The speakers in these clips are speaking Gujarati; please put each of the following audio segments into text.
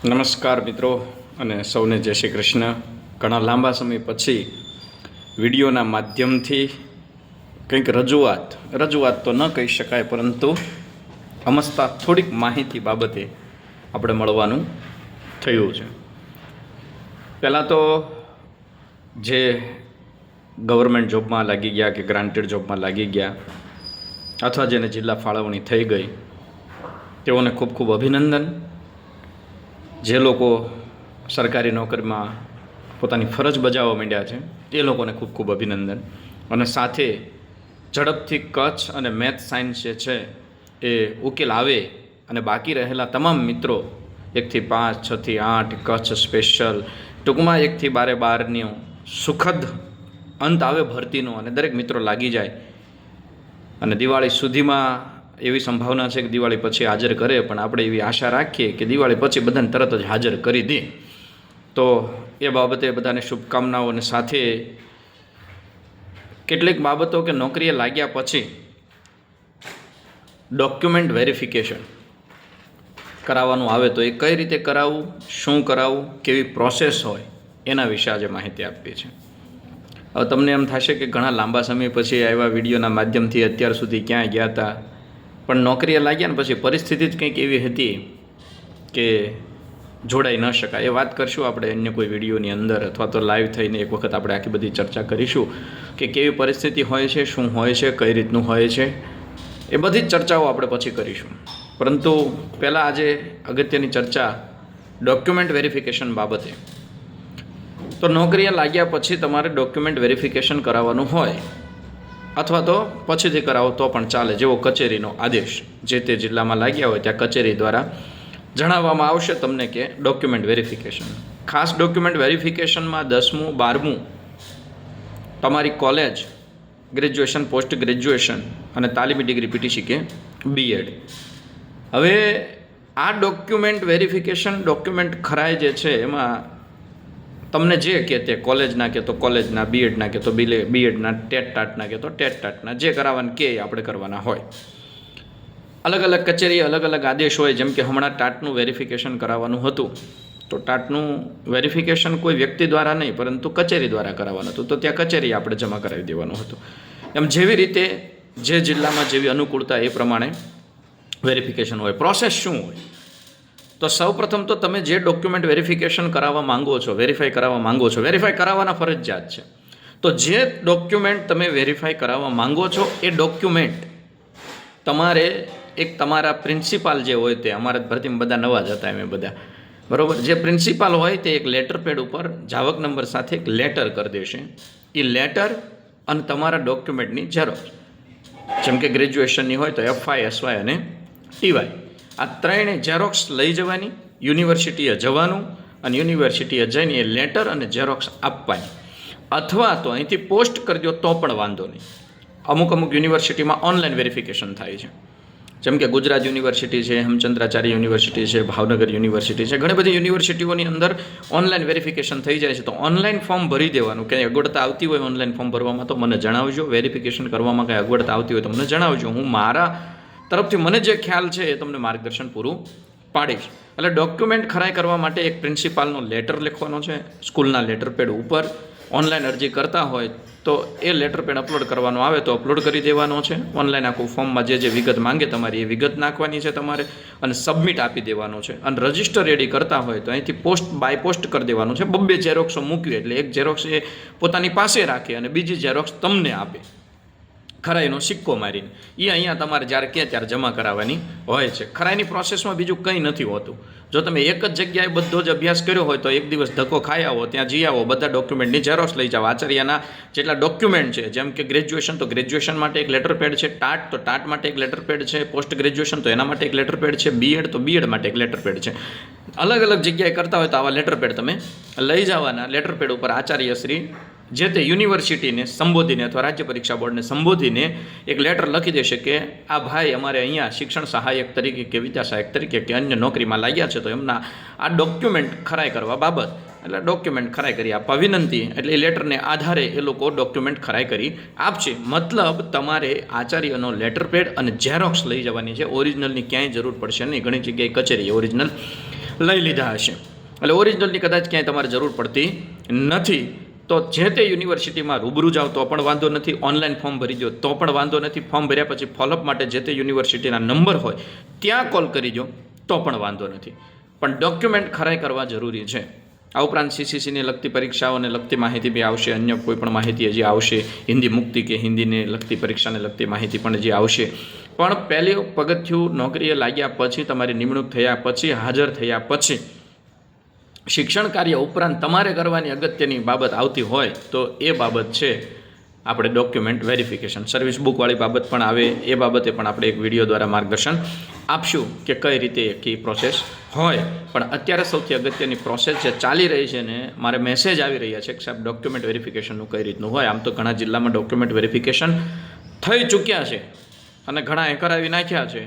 નમસ્કાર મિત્રો અને સૌને જય શ્રી કૃષ્ણ. ઘણા લાંબા સમય પછી વિડીયોના માધ્યમથી કંઈક રજૂઆત રજૂઆત તો ન કહી શકાય પરંતુ અમસ્તા થોડીક માહિતી બાબતે આપણે મળવાનું થયું છે. પહેલાં તો જે ગવર્મેન્ટ જોબમાં લાગી ગયા કે ગ્રાન્ટેડ જોબમાં લાગી ગયા અથવા જેને જિલ્લા ફાળવણી થઈ ગઈ, તેઓને ખૂબ ખૂબ અભિનંદન. જે લોકો સરકારી નોકરીમાં પોતાની ફરજ બજાવવા માંડ્યા છે, એ લોકોને ખૂબ ખૂબ અભિનંદન. અને સાથે ઝડપથી કચ્છ અને મેથ સાયન્સ જે છે, એ ઉકેલ આવે અને બાકી રહેલા તમામ મિત્રો એકથી પાંચ, છથી આઠ, કચ્છ સ્પેશિયલ ટૂંકમાં એકથી બારે બારની સુખદ અંત આવે ભરતીનો અને દરેક મિત્રો લાગી જાય. અને દિવાળી સુધીમાં એવી સંભાવના છે કે દિવાળી પછી હાજર કરે, પણ આપણે એવી આશા રાખીએ કે દિવાળી પછી બધાને તરત જ હાજર કરી દે. તો એ બાબતે બધાને શુભકામનાઓ સાથે કેટલીક બાબતો કે નોકરીએ લાગ્યા પછી ડોક્યુમેન્ટ વેરિફિકેશન કરાવવાનું આવે તો એ કઈ રીતે કરાવવું, શું કરાવવું, કેવી પ્રોસેસ હોય, એના વિશે આજે માહિતી આપવી છે હવે તમને એમ થશે કે ઘણા લાંબા સમય પછી આવ્યા વિડીયોના માધ્યમથી અત્યાર સુધી ક્યાં ગયા હતા પણ નોકરીએ લાગ્યા ને પછી પરિસ્થિતિ જ કંઈક એવી હતી કે જોડાઈ ન શકાય. એ વાત કરશું આપણે અન્ય કોઈ વિડીયોની અંદર અથવા તો લાઈવ થઈને એક વખત આપણે આખી બધી ચર્ચા કરીશું કે કેવી પરિસ્થિતિ હોય છે, શું હોય છે, કઈ રીતનું હોય છે. એ બધી જ ચર્ચાઓ આપણે પછી કરીશું. પરંતુ પહેલાં આજે અગત્યની ચર્ચા ડોક્યુમેન્ટ વેરિફિકેશન બાબતે. તો નોકરીએ લાગ્યા પછી તમારે ડોક્યુમેન્ટ વેરિફિકેશન કરાવવાનું હોય. અથવા તો પછીથી કરાવો તો પણ ચાલે જેવો કચેરીનો આદેશ. જે તે જિલ્લામાં લાગ્યા હોય ત્યાં કચેરી દ્વારા જણાવવામાં આવશે તમને કે ડોક્યુમેન્ટ વેરિફિકેશન. ખાસ ડોક્યુમેન્ટ વેરિફિકેશનમાં દસમું, બારમું તમારી કોલેજ, ગ્રેજ્યુએશન, પોસ્ટ ગ્રેજ્યુએશન અને તાલીમી ડિગ્રી પીટીસી કે બીએડ હવે આ ડોક્યુમેન્ટ વેરિફિકેશન ડોક્યુમેન્ટ ખરાય જે છે એમાં તમને જે કે તે કોલેજના કે તો કોલેજના બીએડના કે તો બીલે બીએડના ટેટ ટાટના કે તો ટેટ ટાટના જે કરાવવાના કે આપણે કરવાના હોય. અલગ અલગ કચેરી અલગ અલગ આદેશ હોય, જેમ કે હમણાં ટાટનું વેરિફિકેશન કરાવવાનું હતું. તો ટાટનું વેરિફિકેશન કોઈ વ્યક્તિ દ્વારા નહીં, પરંતુ કચેરી દ્વારા કરાવવાનું હતું. તો ત્યાં કચેરી આપણે જમા કરાવી દેવાનું હતું. એમ જેવી રીતે જે જિલ્લામાં જેવી અનુકૂળતા એ પ્રમાણે વેરિફિકેશન હોય. પ્રોસેસ શું હોય? તો સૌપ્રથમ તો તમે જે ડોક્યુમેન્ટ વેરિફિકેશન કરાવવા માંગો છો વેરીફાઈ કરાવવા માંગો છો વેરીફાઈ કરાવવાના ફરજિયાત છે. તો જે ડોક્યુમેન્ટ તમે વેરીફાઈ કરાવવા માંગો છો, એ ડોક્યુમેન્ટ તમારે એક તમારા પ્રિન્સિપાલ જે હોય તે, અમારા ભરતીમાં બધા નવા જ હતા એમ બધા. બરાબર? જે પ્રિન્સિપાલ હોય તે એક લેટર પેડ ઉપર જાવક નંબર સાથે એક લેટર કરી દેશે. એ લેટર અને તમારા ડોક્યુમેન્ટની ઝેરોક્ષ જેમ કે ગ્રેજ્યુએશનની હોય તો એફઆઈ એસવાય અને ટીવાય આ ત્રણે ઝેરોક્સ લઈ જવાની, યુનિવર્સિટીએ જવાનું અને યુનિવર્સિટીએ જઈને એ લેટર અને ઝેરોક્સ આપવાની. અથવા તો અહીંથી પોસ્ટ કરી દો તો પણ વાંધો નહીં. અમુક અમુક યુનિવર્સિટીમાં ઓનલાઈન વેરિફિકેશન થાય છે. જેમ કે ગુજરાત યુનિવર્સિટી છે, હેમચંદ્રાચાર્ય યુનિવર્સિટી છે, ભાવનગર યુનિવર્સિટી છે, ઘણી બધી યુનિવર્સિટીઓની અંદર ઓનલાઈન વેરિફિકેશન થઈ જાય છે. તો ઓનલાઈન ફોર્મ ભરી દેવાનું. ક્યાંય અગવડતા આવતી હોય ઓનલાઈન ફોર્મ ભરવામાં તો મને જણાવજો. વેરિફિકેશન કરવામાં કંઈ અગવડતા આવતી હોય તો મને જણાવજો. હું મારા તરફથી મને જે ખ્યાલ છે એ તમને માર્ગદર્શન પૂરું પાડીશ. એટલે ડોક્યુમેન્ટ ખરાઈ કરવા માટે એક પ્રિન્સિપાલનો લેટર લખવાનો છે, સ્કૂલના લેટર પેડ ઉપર. ઓનલાઈન અરજી કરતા હોય તો એ લેટર પેડ અપલોડ કરવાનો આવે તો અપલોડ કરી દેવાનો છે. ઓનલાઈન આખું ફોર્મમાં જે જે વિગત માંગે તમારી એ વિગત નાખવાની છે તમારે અને સબમિટ આપી દેવાનો છે. અને રજિસ્ટર રેડી કરતા હોય તો અહીંથી પોસ્ટ બાય પોસ્ટ કરી દેવાનું છે. બબ્બે ઝેરોક્સો મૂકવી એટલે એક ઝેરોક્સ એ પોતાની પાસે રાખે અને બીજી ઝેરોક્સ તમને આપે. ખરાઈનો સિક્કો મારીને. એ અહીંયા તમારે જ્યારે કહે ત્યારે જમા કરાવવાની હોય છે. ખરાઈની પ્રોસેસમાં બીજું કંઈ નથી હોતું. જો તમે એક જ જગ્યાએ બધો જ અભ્યાસ કર્યો હોય તો એક દિવસ ધક્કો ખાઈ આવો, ત્યાં જઈ આવો, બધા ડોક્યુમેન્ટની ઝેરોક્સ લઈ જાઓ. આચાર્યના જેટલા ડોક્યુમેન્ટ છે, જેમ કે ગ્રેજ્યુએશન તો ગ્રેજ્યુએશન માટે એક લેટર પેડ છે. ટાટ તો ટાટ માટે એક લેટર પેડ છે. પોસ્ટ ગ્રેજ્યુએશન તો એના માટે એક લેટર પેડ છે. બીએડ તો બીએડ માટે એક લેટર પેડ છે. અલગ અલગ જગ્યાએ કરતા હોય તો આવા લેટર પેડ તમે લઈ જવાના. લેટર પેડ ઉપર આચાર્યશ્રી જે તે યુનિવર્સિટીને સંબોધીને અથવા રાજ્ય પરીક્ષા બોર્ડને સંબોધીને એક લેટર લખી દેશે કે આ ભાઈ અમારે અહીંયા શિક્ષણ સહાયક તરીકે કે વિદ્યા સહાયક તરીકે કે અન્ય નોકરીમાં લાગ્યા છે, તો એમના આ ડોક્યુમેન્ટ ખરાઈ કરવા બાબત. એટલે ડોક્યુમેન્ટ ખરાઈ કરી આપવા વિનંતી એટલે એ લેટરને આધારે એ લોકો ડોક્યુમેન્ટ ખરાઈ કરી આપશે. મતલબ તમારે આચાર્યનો લેટર પેડ અને ઝેરોક્સ લઈ જવાની છે. ઓરિજિનલની ક્યાંય જરૂર પડશે નહીં. ઘણી જગ્યાએ કચેરી ઓરિજિનલ લઈ લીધા હશે. એટલે ઓરિજિનલની કદાચ ક્યાંય તમારે જરૂર પડતી નથી. તો જે તે યુનિવર્સિટીમાં રૂબરૂ જાઓ તો પણ વાંધો નથી, ઓનલાઈન ફોર્મ ભરી દો તો પણ વાંધો નથી, ફોર્મ ભર્યા પછી ફોલોઅપ માટે જે તે યુનિવર્સિટીના નંબર હોય ત્યાં કોલ કરી દો તો પણ વાંધો નથી. પણ ડોક્યુમેન્ટ ખરાઈ કરવા જરૂરી છે. આ ઉપરાંત સીસીસીને લગતી પરીક્ષાઓને લગતી માહિતી બી આવશે, અન્ય કોઈ પણ માહિતી હજી આવશે, હિન્દી મુક્તિ કે હિન્દીને લગતી પરીક્ષાને લગતી માહિતી પણ હજી આવશે. પણ પહેલી પગથિયું નોકરીએ લાગ્યા પછી તમારી નિમણૂક થયા પછી, હાજર થયા પછી શિક્ષણ કાર્ય ઉપરાંત તમારે કરવાની અગત્યની બાબત આવતી હોય તો એ બાબત છે આપણે ડોક્યુમેન્ટ વેરિફિકેશન સર્વિસ બુકવાળી બાબત પણ આવે, એ બાબતે પણ આપણે એક વીડિયો દ્વારા માર્ગદર્શન આપશું કે કઈ રીતે કી પ્રોસેસ હોય. પણ અત્યારે સૌથી અગત્યની પ્રોસેસ જે ચાલી રહી છે ને, મારે મેસેજ આવી રહ્યા છે કે સાહેબ ડોક્યુમેન્ટ વેરિફિકેશનનું કઈ રીતનું હોય? આમ તો ઘણા જિલ્લામાં ડોક્યુમેન્ટ વેરિફિકેશન થઈ ચૂક્યા છે અને ઘણા એ કરાવી નાખ્યા છે.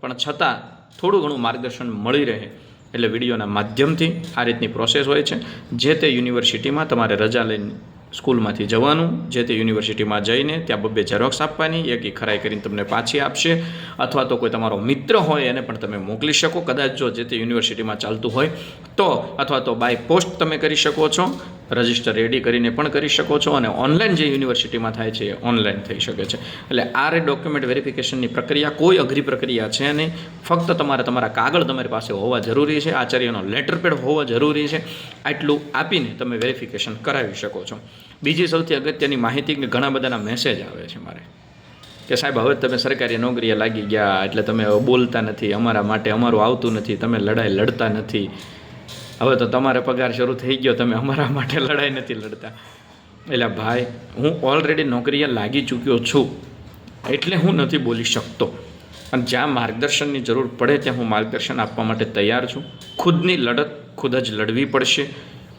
પણ છતાં થોડું ઘણું માર્ગદર્શન મળી રહે. એટલે વિડીયોના માધ્યમથી આ રીતની પ્રોસેસ હોય છે. જે તે યુનિવર્સિટીમાં તમારે રજા લઈને સ્કૂલમાંથી જવાનું, જે તે યુનિવર્સિટીમાં જઈને ત્યાં બબ્બે ઝેરોક્સ આપવાની, એક ખરાઈ કરીને તમને પાછી આપશે. અથવા તો કોઈ તમારો મિત્ર હોય એને પણ તમે મોકલી શકો. કદાચ જો જે તે યુનિવર્સિટીમાં ચાલતું હોય તો અથવા તો બાય પોસ્ટ તમે કરી શકો છો. રજિસ્ટર રેડી કરીને પણ કરી શકો છો અને ઓનલાઈન જે યુનિવર્સિટીમાં થાય છે એ ઓનલાઈન થઈ શકે છે. એટલે આ રે ડોક્યુમેન્ટ વેરિફિકેશનની પ્રક્રિયા કોઈ અઘરી પ્રક્રિયા છે નહીં. ફક્ત તમારે તમારા કાગળ તમારી પાસે હોવા જરૂરી છે, આચાર્યનો લેટર પેડ હોવો જરૂરી છે. આટલું આપીને તમે વેરિફિકેશન કરાવી શકો છો. બીજી સૌથી અગત્યની માહિતી કે ઘણા બધાના મેસેજ આવે છે મારે. કે સાહેબ, હવે તમે સરકારી નોકરીએ લાગી ગયા એટલે તમે બોલતા નથી, અમારા માટે અમારું આવતું નથી, તમે લડાઈ લડતા નથી. હવે તો તમારે પગાર શરૂ થઈ ગયો, તમે અમારા માટે લડાઈ નથી લડતા. એટલે ભાઈ, હું ઓલરેડી નોકરીએ લાગી ચૂક્યો છું, એટલે હું નથી બોલી શકતો. અને જ્યાં માર્ગદર્શનની જરૂર પડે, ત્યાં હું માર્ગદર્શન આપવા માટે તૈયાર છું. ખુદની લડત ખુદ જ લડવી પડશે.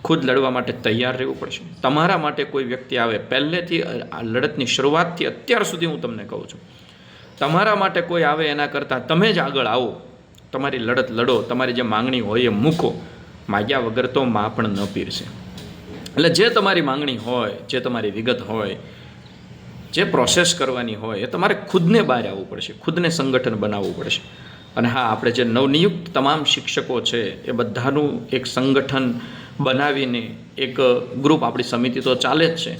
ખુદ લડવા માટે તૈયાર રહેવું પડશે. તમારા માટે કોઈ વ્યક્તિ આવે, પહેલેથી આ લડતની શરૂઆતથી અત્યાર સુધી હું તમને કહું છું. તમારા માટે કોઈ આવે એના કરતાં, તમે જ આગળ આવો. તમારી લડત લડો, તમારી જે માંગણી હોય એ મૂકો. માગ્યા વગર તો માં પણ ન પીરશે. એટલે જે તમારી માંગણી હોય, જે તમારી વિગત હોય, જે પ્રોસેસ કરવાની હોય, એ તમારે ખુદને બહાર આવવું પડશે, ખુદને સંગઠન બનાવવું પડશે. અને હા, આપણે જે નવનિયુક્ત તમામ શિક્ષકો છે, એ બધાનું એક સંગઠન બનાવીને એક ગ્રુપ આપણી સમિતિ તો ચાલે જ છે.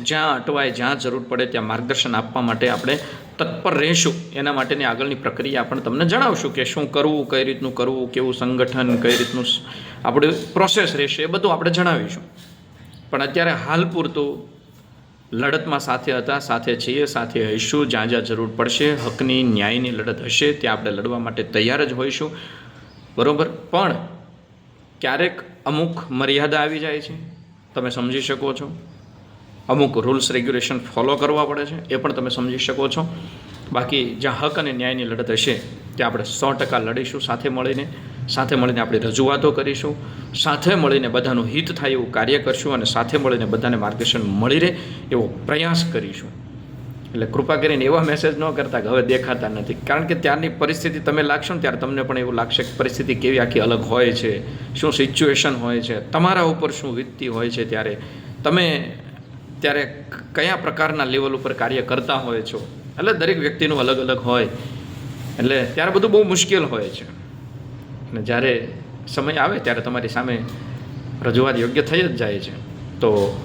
જ્યાં અટવાય, જ્યાં જરૂર પડે ત્યાં માર્ગદર્શન આપવા માટે આપણે તત્પર રહીશું. એના માટેની આગળની પ્રક્રિયા પણ તમને જણાવશું કે શું કરવું, કઈ રીતનું કરવું, કેવું સંગઠન, કઈ રીતનું આપણી પ્રોસેસ રહેશે એ બધું આપણે જણાવીશું. પણ અત્યારે હાલ પૂરતું લડતમાં સાથે હતા, સાથે છીએ, સાથે હઈશું, જ્યાં જ્યાં જરૂર પડશે, હકની, ન્યાયની લડત હશે, ત્યાં આપણે લડવા માટે તૈયાર જ હોઈશું. બરાબર? પણ ક્યારેક અમુક મર્યાદા આવી જાય છે. તમે સમજી શકો છો. અમુક રૂલ્સ રેગ્યુલેશન ફોલો કરવા પડે છે. એ પણ તમે સમજી શકો છો. બાકી જ્યાં હક અને ન્યાયની લડત હશે, ત્યાં આપણે સો ટકા લડીશું સાથે મળીને. સાથે મળીને આપણે રજૂઆતો કરીશું. સાથે મળીને બધાનું હિત થાય એવું કાર્ય કરશું અને સાથે મળીને બધાને માર્ગદર્શન મળી રહે એવો પ્રયાસ કરીશું. એટલે કૃપા કરીને એવા મેસેજ ન કરતા હવે દેખાતા નથી. કારણ કે ત્યારની પરિસ્થિતિ તમે લાગશો ને ત્યારે તમને પણ એવું લાગશે કે પરિસ્થિતિ કેવી આખી અલગ હોય છે, શું સિચ્યુએશન હોય છે, તમારા ઉપર શું વીતતી હોય છે ત્યારે તમે ત્યારે કયા પ્રકારના લેવલ ઉપર કાર્ય કરતા હોય છો? એટલે દરેક વ્યક્તિનું અલગ અલગ હોય. એટલે ત્યારે બધું બહુ મુશ્કેલ હોય છે. અને જ્યારે સમય આવે ત્યારે તમારી સામે રજૂઆત યોગ્ય થઈ જ જાય છે. તો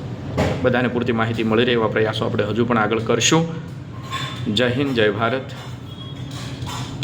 બધાને પૂરતી માહિતી મળી રહે એવા પ્રયાસો આપણે હજુ પણ આગળ કરશું. જય હિન્દ, જય ભારત.